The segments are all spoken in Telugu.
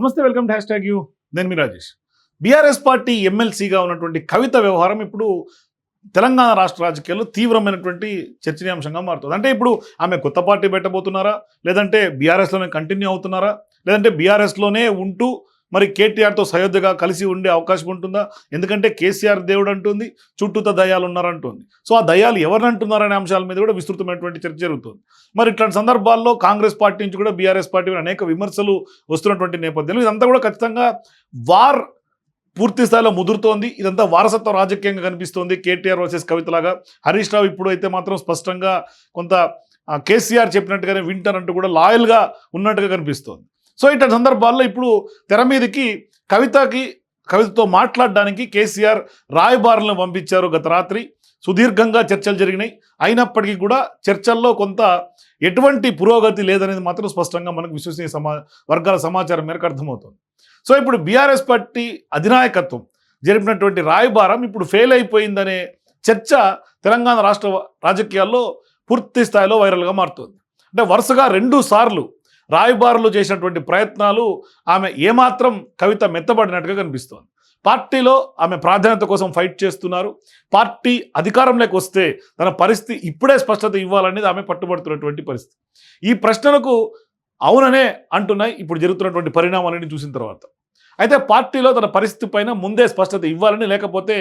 నమస్తే welcome to hashtag U. నేను మీ రాజేష్. బీఆర్ఎస్ పార్టీ ఎమ్మెల్సీగా ఉన్నటువంటి కవిత వ్యవహారం ఇప్పుడు తెలంగాణ రాష్ట్ర రాజకీయాల్లో తీవ్రమైనటువంటి చర్చనీయాంశంగా మారుతుంది. అంటే ఇప్పుడు ఆమె కొత్త పార్టీ పెట్టబోతున్నారా? లేదంటే బీఆర్ఎస్లోనే కంటిన్యూ అవుతున్నారా? లేదంటే బీఆర్ఎస్లోనే ఉంటూ మరి కేటీఆర్తో సయోధ్యగా కలిసి ఉండే అవకాశం ఉంటుందా? ఎందుకంటే కేసీఆర్ దేవుడు అంటుంది చుట్టూత దయాలు ఉన్నారంటుంది. సో ఆ దయాలు ఎవరిని అంటున్నారనే అంశాల మీద కూడా విస్తృతమైనటువంటి చర్చ జరుగుతుంది. మరి ఇట్లాంటి సందర్భాల్లో కాంగ్రెస్ పార్టీ నుంచి కూడా బీఆర్ఎస్ పార్టీ అనేక విమర్శలు వస్తున్నటువంటి నేపథ్యంలో ఇదంతా కూడా ఖచ్చితంగా వార్ పూర్తి స్థాయిలో ముదురుతోంది. ఇదంతా వారసత్వ రాజకీయంగా కనిపిస్తోంది కేటీఆర్ వర్సెస్ కవితలాగా. హరీష్ రావు ఇప్పుడు అయితే మాత్రం స్పష్టంగా కొంత కేసీఆర్ చెప్పినట్టుగానే వింటారంటూ కూడా లాయల్గా ఉన్నట్టుగా కనిపిస్తోంది. సో ఇట్లాంటి సందర్భాల్లో ఇప్పుడు తెర మీదకి కవితకి కవితతో మాట్లాడడానికి కేసీఆర్ రాయబారులను పంపించారు గత రాత్రి. సుదీర్ఘంగా చర్చలు జరిగినాయి. అయినప్పటికీ కూడా చర్చల్లో కొంత ఎటువంటి పురోగతి లేదనేది మాత్రం స్పష్టంగా మనకు విశ్వసనీయ సమా వర్గాల సమాచారం మేరకు అర్థమవుతుంది. సో ఇప్పుడు బీఆర్ఎస్ పార్టీ అధినాయకత్వం జరిపినటువంటి రాయబారం ఇప్పుడు ఫెయిల్ అయిపోయిందనే చర్చ తెలంగాణ రాష్ట్ర రాజకీయాల్లో పూర్తి స్థాయిలో వైరల్గా మారుతుంది. అంటే వరుసగా రెండు సార్లు రాయబారులు చేసినటువంటి ప్రయత్నాలు ఆమె ఏమాత్రం కవిత మెత్తబడినట్టుగా కనిపిస్తోంది. పార్టీలో ఆమె ప్రాధాన్యత కోసం ఫైట్ చేస్తున్నారు. పార్టీ అధికారంలోకి వస్తే తన పరిస్థితి ఇప్పుడే స్పష్టత ఇవ్వాలనేది ఆమె పట్టుబడుతున్నటువంటి పరిస్థితి. ఈ ప్రశ్నలకు అవుననే అంటున్నాయి ఇప్పుడు జరుగుతున్నటువంటి పరిణామాలని చూసిన తర్వాత. అయితే పార్టీలో తన పరిస్థితి పైన ముందే స్పష్టత ఇవ్వాలని లేకపోతే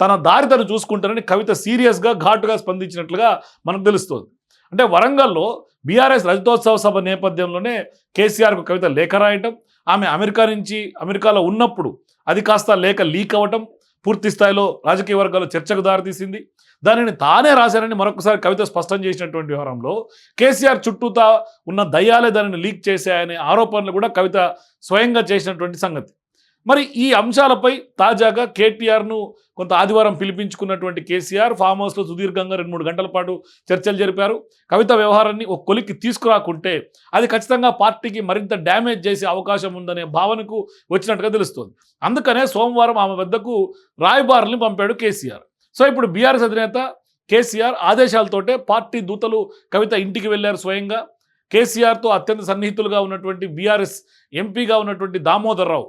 తన దారి తను చూసుకుంటారని కవిత సీరియస్గా ఘాటుగా స్పందించినట్లుగా మనకు తెలుస్తోంది. అంటే వరంగల్లో బీఆర్ఎస్ రజతోత్సవ సభ నేపథ్యంలోనే కేసీఆర్కు కవిత లేఖ రాయటం ఆమె అమెరికా నుంచి అమెరికాలో ఉన్నప్పుడు అది కాస్త లేఖ లీక్ అవ్వటం పూర్తి స్థాయిలో రాజకీయ వర్గాల్లో చర్చకు దారితీసింది. దానిని తానే రాశారని మరొకసారి కవిత స్పష్టం చేసినటువంటి వ్యవహారంలో కేసీఆర్ చుట్టూతా ఉన్న దయ్యాలే దానిని లీక్ చేశాయనే ఆరోపణలు కూడా కవిత స్వయంగా చేసినటువంటి సంగతి. మరి ఈ అంశాలపై తాజాగా కేటీఆర్ను కొంత ఆదివారం పిలిపించుకున్నటువంటి కేసీఆర్ ఫామ్ హౌస్లో సుదీర్ఘంగా రెండు మూడు గంటల పాటు చర్చలు జరిపారు. కవిత వ్యవహారాన్ని ఒక కొలిక్కి తీసుకురాకుంటే అది ఖచ్చితంగా పార్టీకి మరింత డ్యామేజ్ చేసే అవకాశం ఉందనే భావనకు వచ్చినట్టుగా తెలుస్తోంది. అందుకనే సోమవారం ఆమె వద్దకు రాయబారుల్ని పంపాడు కేసీఆర్. సో ఇప్పుడు బీఆర్ఎస్ అధినేత కేసీఆర్ ఆదేశాలతోటే పార్టీ దూతలు కవిత ఇంటికి వెళ్ళారు స్వయంగా. కేసీఆర్తో అత్యంత సన్నిహితులుగా ఉన్నటువంటి బీఆర్ఎస్ ఎంపీగా ఉన్నటువంటి దామోదర్ రావు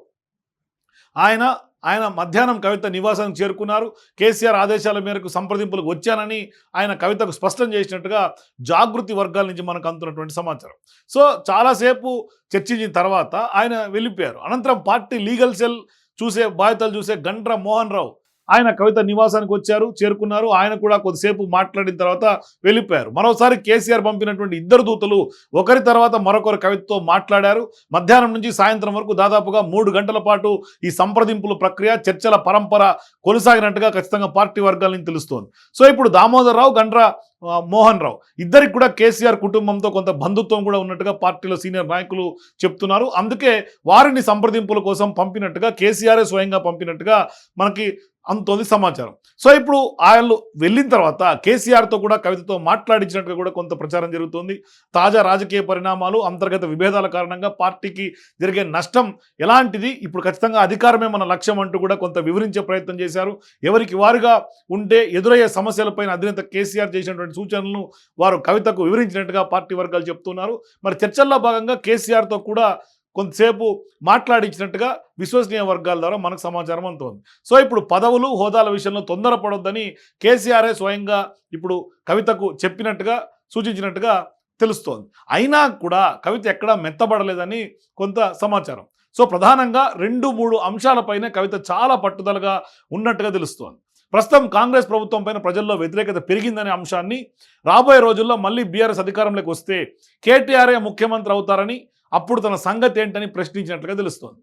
ఆయన ఆయన మధ్యాహ్నం కవిత నివాసానికి చేరుకున్నారు. కేసీఆర్ ఆదేశాల మేరకు సంప్రదింపులకు వచ్చానని ఆయన కవితకు స్పష్టం చేసినట్టుగా జాగృతి వర్గాల నుంచి మనకు అందుతున్నటువంటి సమాచారం. సో చాలాసేపు చర్చించిన తర్వాత ఆయన వెళ్ళిపోయారు. అనంతరం పార్టీ లీగల్ సెల్ చూసే బాధ్యతలు చూసే గండ్ర మోహన్ రావు ఆయన కవిత నివాసానికి వచ్చారు చేరుకున్నారు. ఆయన కూడా కొద్దిసేపు మాట్లాడిన తర్వాత వెళ్ళిపోయారు. మరోసారి కేసీఆర్ పంపినటువంటి ఇద్దరు దూతలు ఒకరి తర్వాత మరొకరు కవితతో మాట్లాడారు. మధ్యాహ్నం నుంచి సాయంత్రం వరకు దాదాపుగా మూడు గంటల పాటు ఈ సంప్రదింపుల ప్రక్రియ చర్చల పరంపర కొనసాగినట్టుగా ఖచ్చితంగా పార్టీ వర్గాల నుంచి తెలుస్తోంది. సో ఇప్పుడు దామోదరరావు గండ్ర మోహన్ రావు ఇద్దరికి కూడా కేసీఆర్ కుటుంబంతో కొంత బంధుత్వం కూడా ఉన్నట్టుగా పార్టీలో సీనియర్ నాయకులు చెప్తున్నారు. అందుకే వారిని సంప్రదింపుల కోసం పంపినట్టుగా కేసీఆరే స్వయంగా పంపినట్టుగా మనకి అందుతోంది సమాచారం. సో ఇప్పుడు ఆయన వెళ్ళిన తర్వాత కేసీఆర్తో కూడా కవితతో మాట్లాడించినట్టుగా కూడా కొంత ప్రచారం జరుగుతోంది. తాజా రాజకీయ పరిణామాలు అంతర్గత విభేదాల కారణంగా పార్టీకి జరిగే నష్టం ఎలాంటిది? ఇప్పుడు ఖచ్చితంగా అధికారమే మన లక్ష్యం అంటూ కూడా కొంత వివరించే ప్రయత్నం చేశారు. ఎవరికి వారుగా ఉంటే ఎదురయ్యే సమస్యలపైన అధినేత కేసీఆర్ చేసినటువంటి సూచనలను వారు కవితకు వివరించినట్టుగా పార్టీ వర్గాలు చెప్తున్నారు. మరి చర్చల్లో భాగంగా కేసీఆర్తో కూడా కొంతసేపు మాట్లాడించినట్టుగా విశ్వసనీయ వర్గాల ద్వారా మనకు సమాచారం అందుతోంది. సో ఇప్పుడు పదవులు హోదాల విషయంలో తొందరపడొద్దని కేసీఆర్ఏ స్వయంగా ఇప్పుడు కవితకు చెప్పినట్టుగా సూచించినట్టుగా తెలుస్తోంది. అయినా కూడా కవిత ఎక్కడా మెత్తబడలేదని కొంత సమాచారం. సో ప్రధానంగా రెండు మూడు అంశాలపైనే కవిత చాలా పట్టుదలగా ఉన్నట్టుగా తెలుస్తోంది. ప్రస్తుతం కాంగ్రెస్ ప్రభుత్వం పైన ప్రజల్లో వ్యతిరేకత పెరిగిందనే అంశాన్ని రాబోయే రోజుల్లో మళ్ళీ బీఆర్ఎస్ అధికారంలోకి వస్తే కేటీఆర్ఏ ముఖ్యమంత్రి అవుతారని అప్పుడు తన సంగతి ఏంటని ప్రశ్నించినట్లుగా తెలుస్తోంది.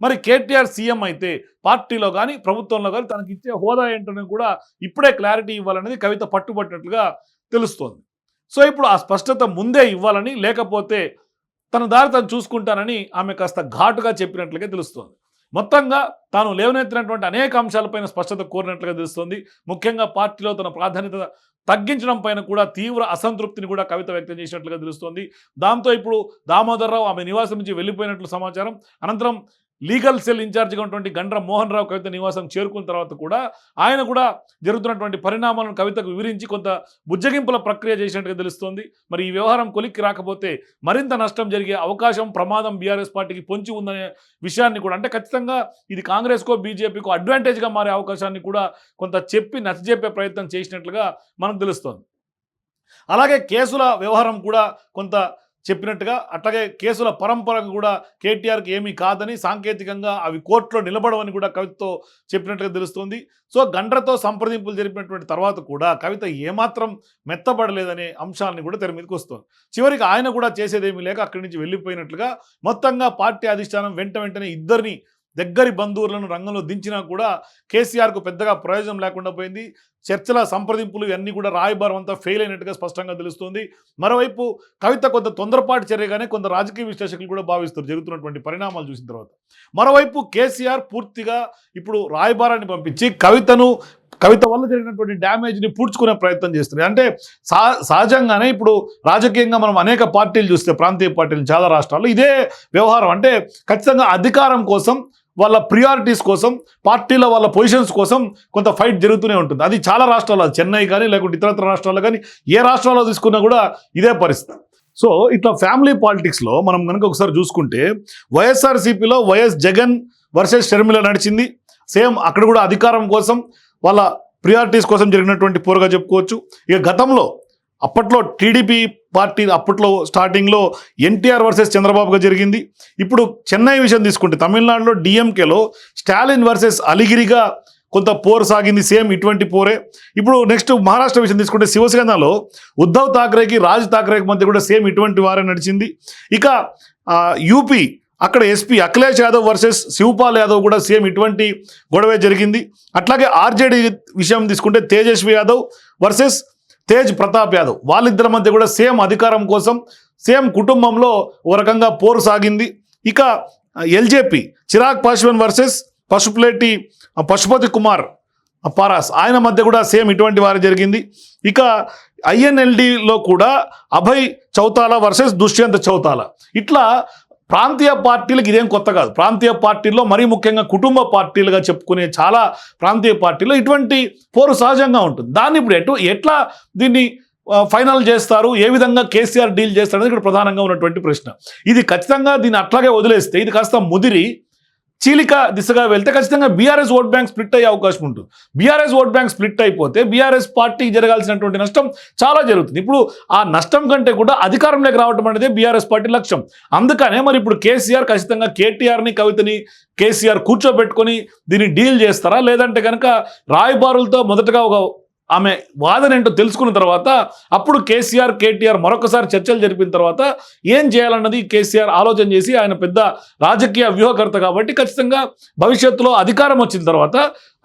మరి కేటీఆర్ సీఎం అయితే పార్టీలో కానీ ప్రభుత్వంలో కానీ తనకి ఇచ్చే హోదా ఏంటని కూడా ఇప్పుడే క్లారిటీ ఇవ్వాలనేది కవిత పట్టుబట్టినట్లుగా తెలుస్తోంది. సో ఇప్పుడు ఆ స్పష్టత ముందే ఇవ్వాలని లేకపోతే తన దారి తను చూసుకుంటానని ఆమె కాస్త ఘాటుగా చెప్పినట్లుగా తెలుస్తోంది. మొత్తంగా తాను లేవనెత్తినటువంటి అనేక అంశాలపైన స్పష్టత కోరినట్లుగా తెలుస్తోంది. ముఖ్యంగా పార్టీలో తన ప్రాధాన్యత తగ్గించడం పైన కూడా తీవ్ర అసంతృప్తిని కూడా కవిత వ్యక్తం చేసినట్లుగా తెలుస్తోంది. దాంతో ఇప్పుడు దామోదర్రావు ఆమె నివాసం నుంచి వెళ్ళిపోయినట్లు సమాచారం. అనంతరం లీగల్ సెల్ ఇన్ఛార్జిగా ఉన్నటువంటి గండ్ర మోహన్ రావు కవిత నివాసం చేరుకున్న తర్వాత కూడా ఆయన కూడా జరుగుతున్నటువంటి పరిణామాలను కవితకు వివరించి కొంత బుజ్జగింపుల ప్రక్రియ చేసినట్టుగా తెలుస్తోంది. మరి ఈ వ్యవహారం కొలిక్కి రాకపోతే మరింత నష్టం జరిగే అవకాశం ప్రమాదం బీఆర్ఎస్ పార్టీకి పొంచి ఉందనే విషయాన్ని కూడా అంటే ఖచ్చితంగా ఇది కాంగ్రెస్కో బీజేపీకో అడ్వాంటేజ్గా మారే అవకాశాన్ని కూడా కొంత చెప్పి నచ్చజెప్పే ప్రయత్నం చేసినట్లుగా మనకు తెలుస్తోంది. అలాగే కేసుల వ్యవహారం కూడా కొంత చెప్పినట్టుగా అట్లాగే కేసుల పరంపరకు కూడా కేటీఆర్కి ఏమీ కాదని సాంకేతికంగా అవి కోర్టులో నిలబడవని కూడా కవితతో చెప్పినట్టుగా తెలుస్తుంది. సో గండ్రతో సంప్రదింపులు జరిపినటువంటి తర్వాత కూడా కవిత ఏమాత్రం మెత్తబడలేదనే అంశాన్ని కూడా తెర మీదకి వస్తుంది. చివరికి ఆయన కూడా చేసేదేమీ లేక అక్కడి నుంచి వెళ్ళిపోయినట్లుగా మొత్తంగా పార్టీ అధిష్టానం వెంట వెంటనే ఇద్దరిని దగ్గరి బంధువులను రంగంలో దించినా కూడా కేసీఆర్కు పెద్దగా ప్రయోజనం లేకుండా పోయింది. చర్చల సంప్రదింపులు ఇవన్నీ కూడా రాయబారం అంతా ఫెయిల్ అయినట్టుగా స్పష్టంగా తెలుస్తుంది. మరోవైపు కవిత కొంత తొందరపాటు చర్యగానే కొంత రాజకీయ విశ్లేషకులు కూడా భావిస్తారు జరుగుతున్నటువంటి పరిణామాలు చూసిన తర్వాత. మరోవైపు కేసీఆర్ పూర్తిగా ఇప్పుడు రాయబారాన్ని పంపించి కవితను కవిత వల్ల జరిగినటువంటి డ్యామేజ్ని పూడ్చుకునే ప్రయత్నం చేస్తుంది అంటే సహజంగానే ఇప్పుడు రాజకీయంగా మనం అనేక పార్టీలు చూస్తే ప్రాంతీయ పార్టీలు చాలా రాష్ట్రాల్లో ఇదే వ్యవహారం. అంటే ఖచ్చితంగా అధికారం కోసం వాళ్ళ ప్రియారిటీస్ కోసం పార్టీల వాళ్ళ పొజిషన్స్ కోసం కొంత ఫైట్ జరుగుతూనే ఉంటుంది. అది చాలా రాష్ట్రాల్లో చెన్నై కానీ లేకుంటే ఇతరత్ర రాష్ట్రాల్లో కానీ ఏ రాష్ట్రాల్లో తీసుకున్నా కూడా ఇదే పరిస్థితి. సో ఇట్లా ఫ్యామిలీ పాలిటిక్స్లో మనం కనుక ఒకసారి చూసుకుంటే వైఎస్ఆర్సీపీలో వైఎస్ జగన్ వర్సెస్ షర్మిల నడిచింది. సేమ్ అక్కడ కూడా అధికారం కోసం వాళ్ళ ప్రియారిటీస్ కోసం జరిగినటువంటి పోరుగా చెప్పుకోవచ్చు. ఇక గతంలో అప్పట్లో టీడీపీ పార్టీ అప్పట్లో స్టార్టింగ్లో ఎన్టీఆర్ వర్సెస్ చంద్రబాబుగా జరిగింది. ఇప్పుడు చెన్నై విషయం తీసుకుంటే తమిళనాడులో డిఎంకేలో స్టాలిన్ వర్సెస్ అలిగిరిగా కొంత పోరు సాగింది సేమ్ ఇటువంటి పోరే. ఇప్పుడు నెక్స్ట్ మహారాష్ట్ర విషయం తీసుకుంటే శివసేనలో ఉద్ధవ్ థాక్రేకి రాజ్ థాక్రేకి మధ్య కూడా సేమ్ ఇటువంటి వారే నడిచింది. ఇక యూపీ అక్కడ ఎస్పీ అఖిలేష్ యాదవ్ వర్సెస్ శివపాల్ యాదవ్ కూడా సేమ్ ఇటువంటి గొడవే జరిగింది. అట్లాగే ఆర్జేడీ విషయం తీసుకుంటే తేజస్వి యాదవ్ వర్సెస్ తేజ్ ప్రతాప్ యాదవ్. వాళ్ళిద్దరి మధ్య కూడా సేమ్ అధికారం కోసం సేమ్ కుటుంబంలో ఓ రకంగా పోరు సాగింది. ఇక ఎల్జేపీ చిరాగ్ పాశ్వన్ వర్సెస్ పశుపులేటి ఆ, పశుపతి కుమార్ పారాస్ ఆయన మధ్య కూడా సేమ్ ఇటువంటి వారి జరిగింది. ఇక ఐఎన్ఎల్డిలో కూడా అభయ్ చౌతాలా వర్సెస్ దుష్యంత్ చౌతాల. ఇట్లా ప్రాంతీయ పార్టీలకు ఇదేం కొత్త కాదు. ప్రాంతీయ పార్టీల్లో మరీ ముఖ్యంగా కుటుంబ పార్టీలుగా చెప్పుకునే చాలా ప్రాంతీయ పార్టీలో ఇటువంటి పోరు సహజంగా ఉంటుంది. దాన్ని ఇప్పుడు ఎటు ఎట్లా దీన్ని ఫైనల్ చేస్తారు? ఏ విధంగా కేసీఆర్ డీల్ చేస్తారు అనేది ఇక్కడ ప్రధానంగా ఉన్నటువంటి ప్రశ్న. ఇది ఖచ్చితంగా దీన్ని అట్లాగే వదిలేస్తే ఇది కాస్త ముదిరి చీలిక దిశగా వెళ్తే ఖచ్చితంగా బీఆర్ఎస్ ఓట్ బ్యాంక్ స్ప్లిట్ అయ్యే అవకాశం ఉంటుంది. బీఆర్ఎస్ ఓట్ బ్యాంక్ స్ప్లిట్ అయిపోతే బీఆర్ఎస్ పార్టీకి జరగాల్సినటువంటి నష్టం చాలా జరుగుతుంది. ఇప్పుడు ఆ నష్టం కంటే కూడా అధికారంలోకి రావడం అనేది బీఆర్ఎస్ పార్టీ లక్ష్యం. అందుకనే మరి ఇప్పుడు కేసీఆర్ ఖచ్చితంగా కేటీఆర్ని కవితని కేసీఆర్ కూర్చోబెట్టుకొని దీన్ని డీల్ చేస్తారా? లేదంటే కనుక రాయబారులతో మొదటగా ఒక ఆమె వాదన ఏంటో తెలుసుకున్న తర్వాత అప్పుడు కేసీఆర్ కేటీఆర్ మరొకసారి చర్చలు జరిపిన తర్వాత ఏం చేయాలన్నది కేసీఆర్ ఆలోచన చేసి ఆయన పెద్ద రాజకీయ వ్యూహకర్త కాబట్టి ఖచ్చితంగా భవిష్యత్తులో అధికారం వచ్చిన తర్వాత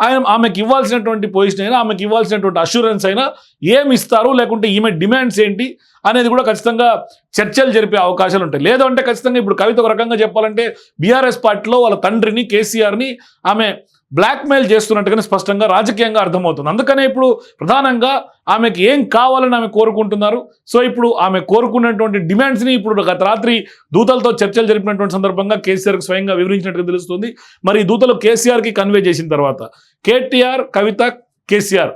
ఆయన ఆమెకి ఇవ్వాల్సినటువంటి పొజిషన్ అయినా ఆమెకి ఇవ్వాల్సినటువంటి అష్యూరెన్స్ అయినా ఏమి ఇస్తారు? లేకుంటే ఈమె డిమాండ్స్ ఏంటి? అనేది కూడా ఖచ్చితంగా చర్చలు జరిపే అవకాశాలు ఉంటాయి. లేదంటే ఖచ్చితంగా ఇప్పుడు కవిత ఒక రకంగా చెప్పాలంటే బీఆర్ఎస్ పార్టీలో వాళ్ళ తండ్రిని కేసీఆర్ని ఆమె బ్లాక్మెయిల్ చేస్తున్నట్టుగానే స్పష్టంగా రాజకీయంగా అర్థమవుతుంది. అందుకనే ఇప్పుడు ప్రధానంగా ఆమెకి ఏం కావాలని ఆమె కోరుకుంటున్నారు? సో ఇప్పుడు ఆమె కోరుకున్నటువంటి డిమాండ్స్ని ఇప్పుడు గత రాత్రి దూతలతో చర్చలు జరిపినటువంటి సందర్భంగా కేసీఆర్కి స్వయంగా వివరించినట్టుగా తెలుస్తుంది. మరి ఈ దూతలు కేసీఆర్కి కన్వే చేసిన తర్వాత కేటీఆర్ కవిత కేసీఆర్.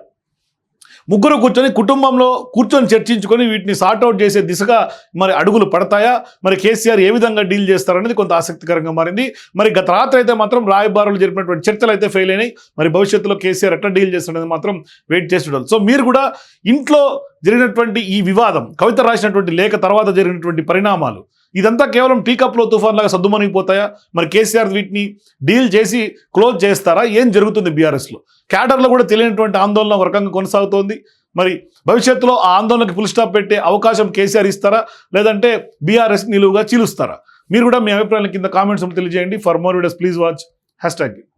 ముగ్గురు కూర్చొని కుటుంబంలో కూర్చొని చర్చించుకొని వీటిని సార్ట్అవుట్ చేసే దిశగా మరి అడుగులు పడతాయా? మరి కేసీఆర్ ఏ విధంగా డీల్ చేస్తారనేది కొంత ఆసక్తికరంగా మారింది. మరి గత రాత్రి అయితే మాత్రం రాయబారులు జరిపినటువంటి చర్చలు అయితే ఫెయిల్ అయినాయి. మరి భవిష్యత్తులో కేసీఆర్ ఎట్లా డీల్ చేస్తాడనేది మాత్రం వెయిట్ చేస్తుండాలి సో మీరు కూడా ఇంట్లో జరిగినటువంటి ఈ వివాదం కవిత రాసినటువంటి లేఖ తర్వాత జరిగినటువంటి పరిణామాలు ఇదంతా కేవలం టీ కప్లో తుఫాన్ లాగా సద్దుమణిగిపోతాయా? మరి కేసీఆర్ వీటిని డీల్ చేసి క్లోజ్ చేస్తారా? ఏం జరుగుతుంది బీఆర్ఎస్లో? క్యాడర్లో కూడా తెలియనటువంటి ఆందోళన ఒక రకంగా కొనసాగుతోంది. మరి భవిష్యత్తులో ఆ ఆందోళనకి ఫుల్ స్టాప్ పెట్టే అవకాశం కేసీఆర్ ఇస్తారా? లేదంటే బీఆర్ఎస్ నిలువుగా చీలుస్తారా? మీరు కూడా మీ అభిప్రాయాల కింద కామెంట్స్ తెలియజేయండి. For more videos please watch hashtag